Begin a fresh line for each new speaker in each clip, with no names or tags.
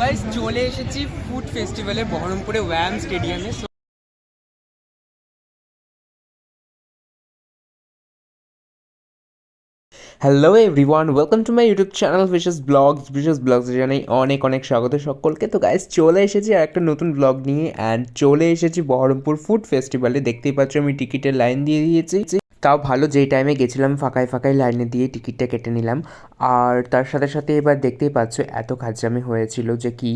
Guys চলে এসেছি food ফেস্টিভ্যালে বহরমপুরে ওয়াম স্টেডিয়ামে hello everyone welcome to my YouTube channel Bishesh vlogs Bishesh vlogs জানাই অনেক অনেক স্বাগত সকলকে। তো গাইস চলে এসেছি আর একটা নতুন ব্লগ নিয়ে অ্যান্ড চলে এসেছি বহরমপুর ফুড ফেস্টিভ্যালে দেখতেই পাচ্ছ আমি টিকিটের লাইন দিয়ে দিয়েছি। তাও ভালো, যেই টাইমে গেছিলাম, ফাঁকায় ফাঁকায় লাইনে দিয়ে টিকিটটা কেটে নিলাম। আর তার সাথে সাথে এবার দেখতেই পাচ্ছ, এত খাজামি হয়েছিল যে কি?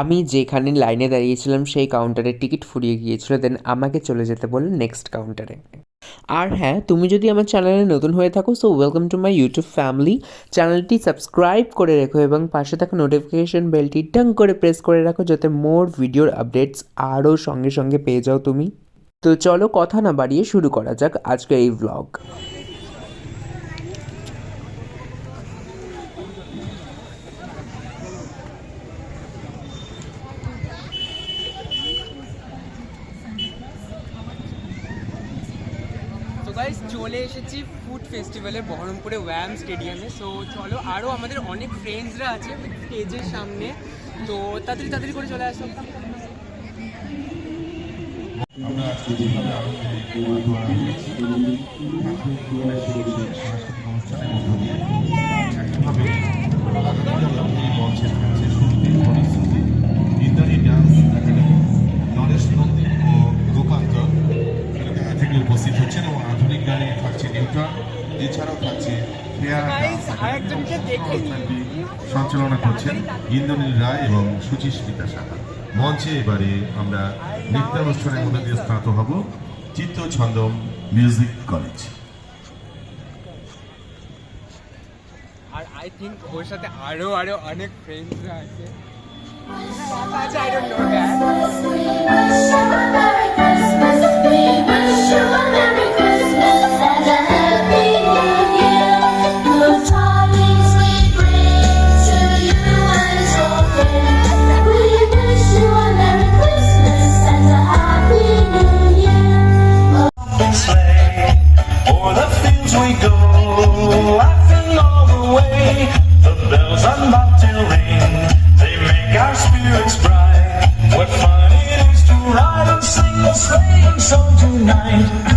আমি যেখানে লাইনে দাঁড়িয়েছিলাম, সেই কাউন্টারে টিকিট ফুরিয়ে গিয়েছিল দেন আমাকে চলে যেতে বলল নেক্সট কাউন্টারে আর হ্যাঁ তুমি যদি আমার চ্যানেলে নতুন হয়ে থাকো so welcome to my YouTube family চ্যানেলটি সাবস্ক্রাইব করে রেখো এবং পাশে থাকা নোটিফিকেশন বেলটি টাং করে প্রেস করে রাখো, যাতে মোর ভিডিওর আপডেটস আরও সঙ্গে সঙ্গে পেয়ে যাও তুমি। তো চলো কথা না বাড়িয়ে শুরু করা যাক আজকের এই ভ্লগ তো গাইস চলে এসেছি ফুড ফেস্টিভ্যালে বহরমপুরে ওয়াম স্টেডিয়ামে সো চলো আরও আমাদের অনেক ফ্রেন্ডসরা আছে স্টেজের সামনে। তো তাড়াতাড়ি তাড়াতাড়ি করে চলে আসো।
উপস্থিত হচ্ছেন এবং আধুনিক গানে থাকছে নিউটন এছাড়াও থাকছে সঞ্চালনা করছেন ইন্দ্রনীল রায় এবং সুচিস্মিতা সাহা মঞ্চে এবারে আমরা নৃত্যানুষ্ঠানের মধ্যে দিয়ে স্নাত হব। চিত্তছন্দম মিউজিক কলেজ
আর আই থিঙ্ক ওর সাথে আরও আরও অনেক ফ্রেন্ডসরা আছে। I don't know that
night.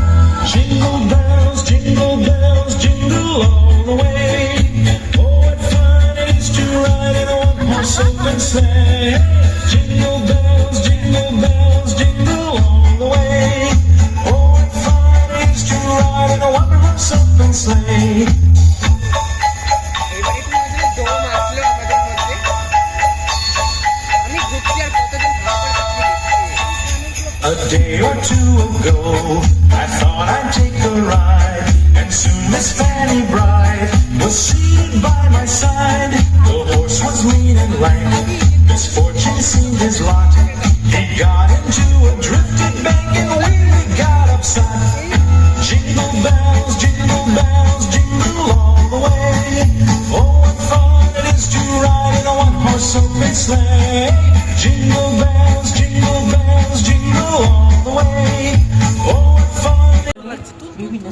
A day or two ago, I thought I'd take a ride, and soon Miss Fanny Bride was seated by my side. The horse was lean and lank, misfortune seemed his lot. He got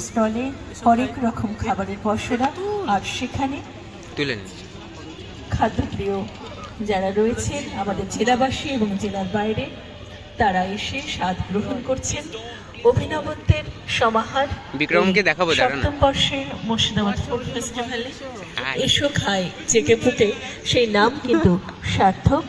স্টলে হরেক রকম খাবারের পসরা আর সেখানে
তুলে
খাদ্যপ্রিয় যারা রয়েছেন আমাদের জেলাবাসী এবং জেলার বাইরে তারা এসে স্বাদ গ্রহণ করছেন অভিনবত্বের সমাহার
বিক্রমকে দেখাবো।
সপ্তম বর্ষে মুর্শিদাবাদ ফুড ফেস্টিভ্যালে। এসো খাই চেকে ফুটে সেই নাম কিন্তু সার্থক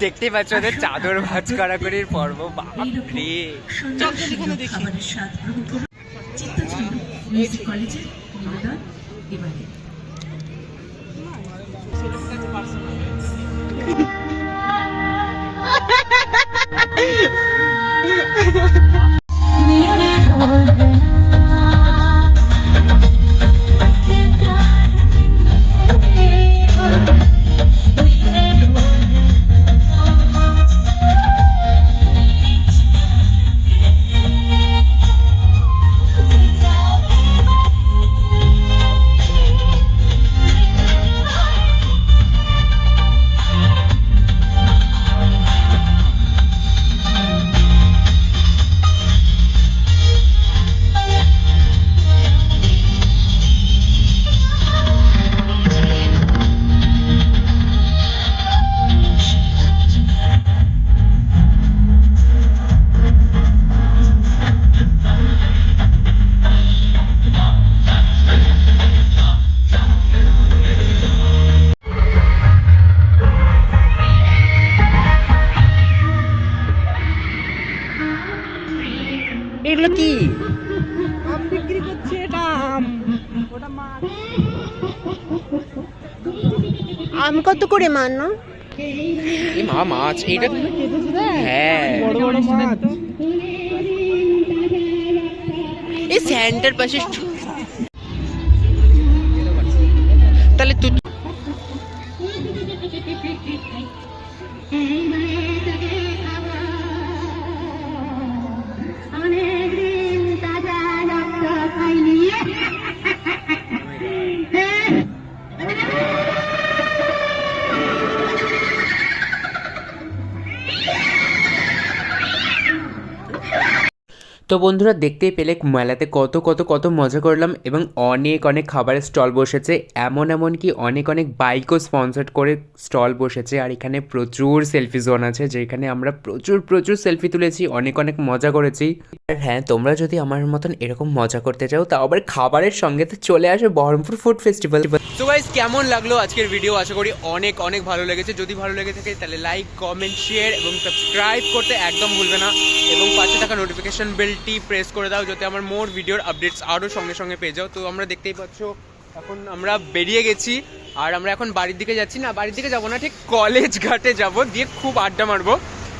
দেখতেই পাচ্ছ ওদের চাদর ভাজ করাকরির পর্ব। বাপরে।
Ha ha খাবারের
এগুলো কি?
আম বিক্রি করছে এটা আম। ওটা মাছ আম কত করে মান
এই মা মাছ এইটা হ্যাঁ।
বড় বড় মাছ।
এই স্যান্টার পাশে তো বন্ধুরা দেখতেই পেলে মেলাতে কত কত কত মজা করলাম এবং অনেক অনেক খাবারের স্টল বসেছে। এমন এমন কি অনেক অনেক বাইকও স্পন্সর করে স্টল বসেছে আর এখানে প্রচুর সেলফি জোন আছে যেখানে আমরা প্রচুর প্রচুর সেলফি তুলেছি, অনেক অনেক মজা করেছি। আর হ্যাঁ তোমরা যদি আমার মতন এরকম মজা করতে চাও তাও আবার খাবারের সঙ্গে তো চলে আসে বহরমপুর ফুড ফেস্টিভ্যাল তো গাইজ কেমন লাগল আজকের ভিডিও আশা করি অনেক অনেক ভালো লেগেছে। যদি ভালো লেগে থাকে, তাহলে লাইক কমেন্ট শেয়ার এবং সাবস্ক্রাইব করতে একদম ভুলবে না। এবং পাশে থাকা নোটিফিকেশন বেলটি প্রেস করে দাও যাতে আমার মোর ভিডিওর আপডেটস আরও সঙ্গে সঙ্গে পেয়ে যাও। তো আমরা দেখতেই পাচ্ছ, এখন আমরা বেরিয়ে গেছি আর আমরা এখন বাড়ির দিকে যাচ্ছি। না, বাড়ির দিকে যাব না, ঠিক কলেজ ঘাটে যাব, দিয়ে খুব আড্ডা মারবো।